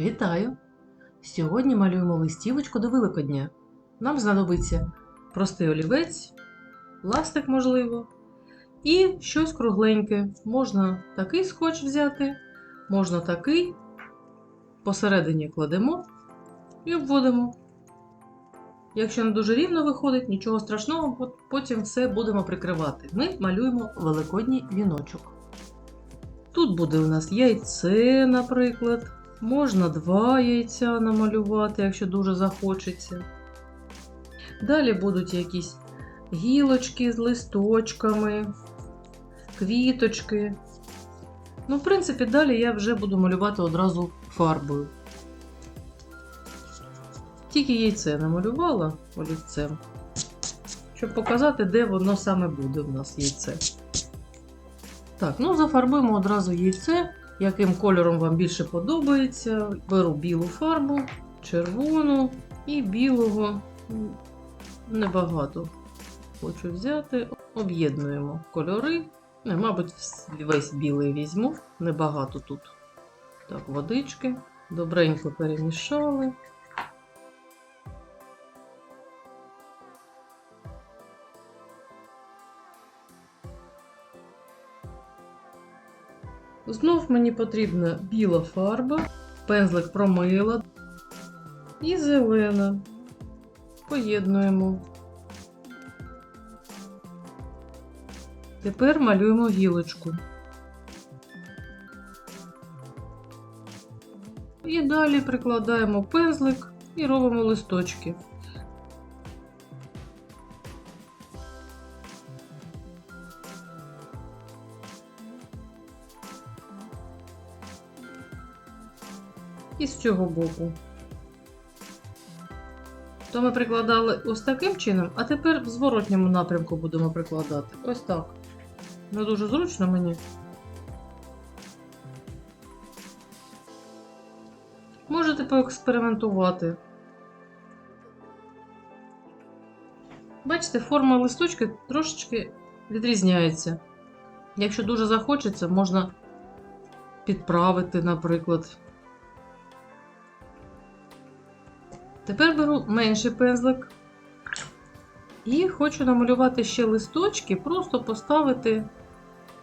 Вітаю! Сьогодні малюємо листівочку до Великодня. Нам знадобиться простий олівець, ластик, можливо, і щось кругленьке. Можна такий скотч взяти, можна такий. Посередині кладемо і обводимо. Якщо не дуже рівно виходить, нічого страшного, потім все будемо прикривати. Ми малюємо великодній віночок. Тут буде у нас яйце, наприклад. Можна два яйця намалювати, якщо дуже захочеться. Далі будуть якісь гілочки з листочками, квіточки. Ну, в принципі, далі я вже буду малювати одразу фарбою. Тільки яйце намалювала олівцем, щоб показати, де воно саме буде у нас яйце. Так, ну зафарбуємо одразу яйце, яким кольором вам більше подобається. Беру білу фарбу, червону і білого небагато. Хочу взяти, об'єднуємо кольори. Не, мабуть, весь білий візьму, небагато тут. Так, водички. Добренько перемішали. Знов мені потрібна біла фарба, пензлик промила і зелена. Поєднуємо. Тепер малюємо гілочку. І далі прикладаємо пензлик і робимо листочки. І з цього боку. То ми прикладали ось таким чином, а тепер в зворотньому напрямку будемо прикладати. Ось так. Не дуже зручно мені. Можете поекспериментувати. Бачите, форма листочка трошечки відрізняється. Якщо дуже захочеться, можна підправити, наприклад. Тепер беру менший пензлик і хочу намалювати ще листочки, просто поставити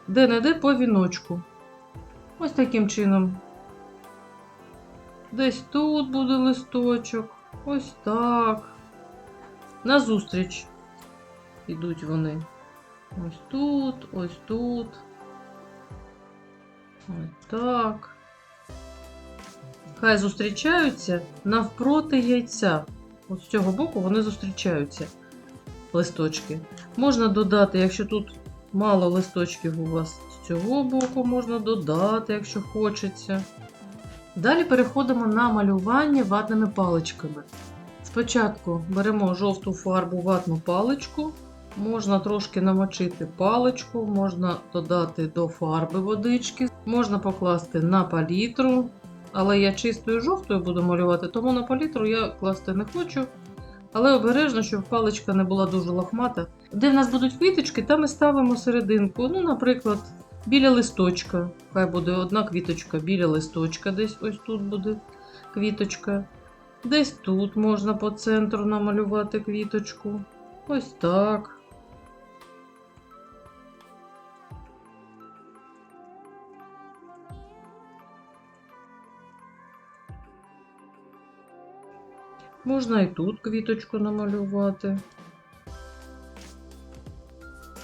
де-не-де по віночку. Ось таким чином. Десь тут буде листочок, ось так. Назустріч ідуть вони. Ось тут, ось тут. Ось так. Хай зустрічаються навпроти яйця. От з цього боку вони зустрічаються листочки. Можна додати, якщо тут мало листочків у вас з цього боку, можна додати, якщо хочеться. Далі переходимо на малювання ватними паличками. Спочатку беремо жовту фарбу ватну паличку. Можна трошки намочити паличку, можна додати до фарби водички, можна покласти на палітру, але я чистою жовтою буду малювати, тому на палітру я класти не хочу. Але обережно, щоб паличка не була дуже лохмата. Де в нас будуть квіточки, там ми ставимо серединку. Ну, наприклад, біля листочка. Хай буде одна квіточка біля листочка, десь ось тут буде квіточка. Десь тут можна по центру намалювати квіточку. Ось так. Можна і тут квіточку намалювати.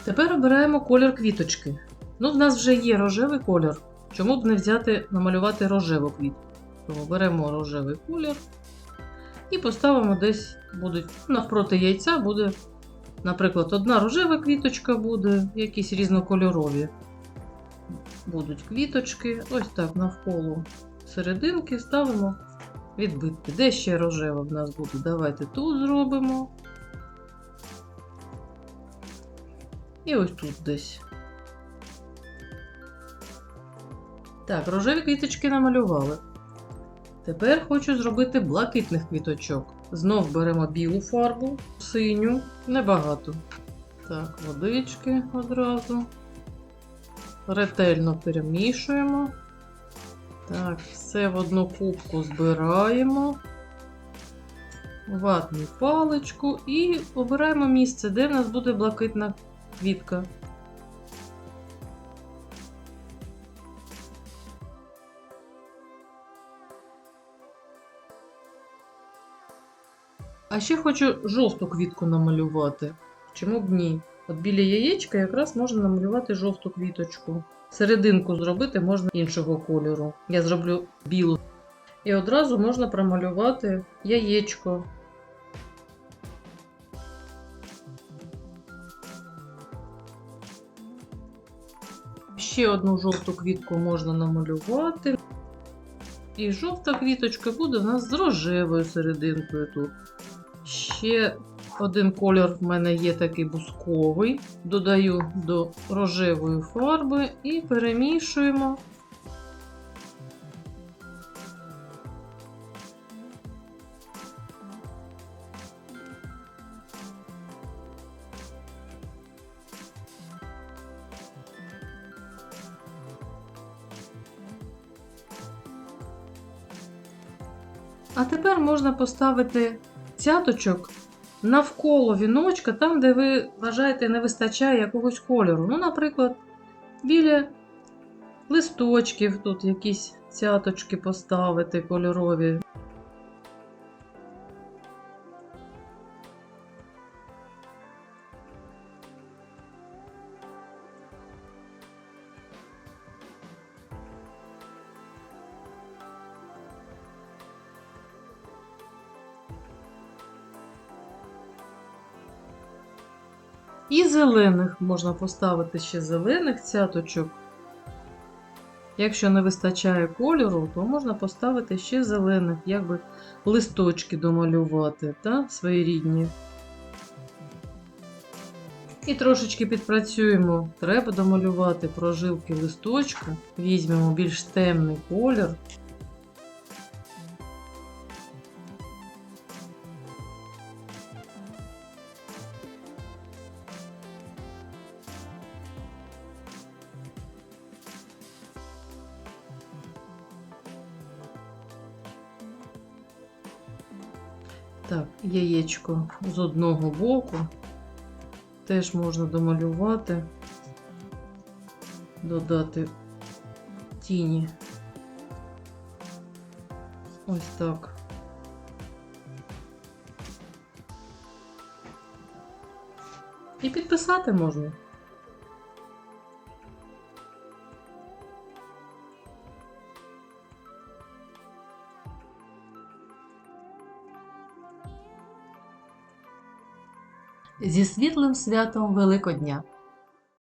Тепер обираємо колір квіточки. Ну, в нас вже є рожевий колір. Чому б не взяти намалювати рожеву квітку? Тому беремо рожевий колір і поставимо десь будуть навпроти яйця буде, наприклад, одна рожева квіточка буде, якісь різнокольорові. Будуть квіточки. Ось так навколо серединки ставимо відбитки. Де ще рожева в нас буде? Давайте тут зробимо. І ось тут десь. Так, рожеві квіточки намалювали. Тепер хочу зробити блакитних квіточок. Знов беремо білу фарбу, синю, небагато. Так, водички одразу. Ретельно перемішуємо. Так, все в одну кубку збираємо. Ватну паличку і обираємо місце, де в нас буде блакитна квітка. А ще хочу жовту квітку намалювати. Чому б ні? От біля яєчка якраз можна намалювати жовту квіточку. Серединку зробити можна іншого кольору. Я зроблю білу. І одразу можна промалювати яєчко. Ще одну жовту квітку можна намалювати. І жовта квіточка буде у нас з рожевою серединкою тут. Ще один колір в мене є такий бусковий. Додаю до рожевої фарби і перемішуємо. А тепер можна поставити цяточок навколо віночка, там, де ви вважаєте, не вистачає якогось кольору. Ну, наприклад, біля листочків тут якісь цяточки поставити кольорові. І зелених можна поставити ще зелених цяточок. Якщо не вистачає кольору, то можна поставити ще зелених, якби листочки домалювати, та, своєрідні. І трошечки підпрацюємо. Треба домалювати прожилки листочка. Візьмемо більш темний колір. Так, яєчко з одного боку. Теж можна домалювати, додати тіні. Ось так. І підписати можна. Зі світлим святом Великодня!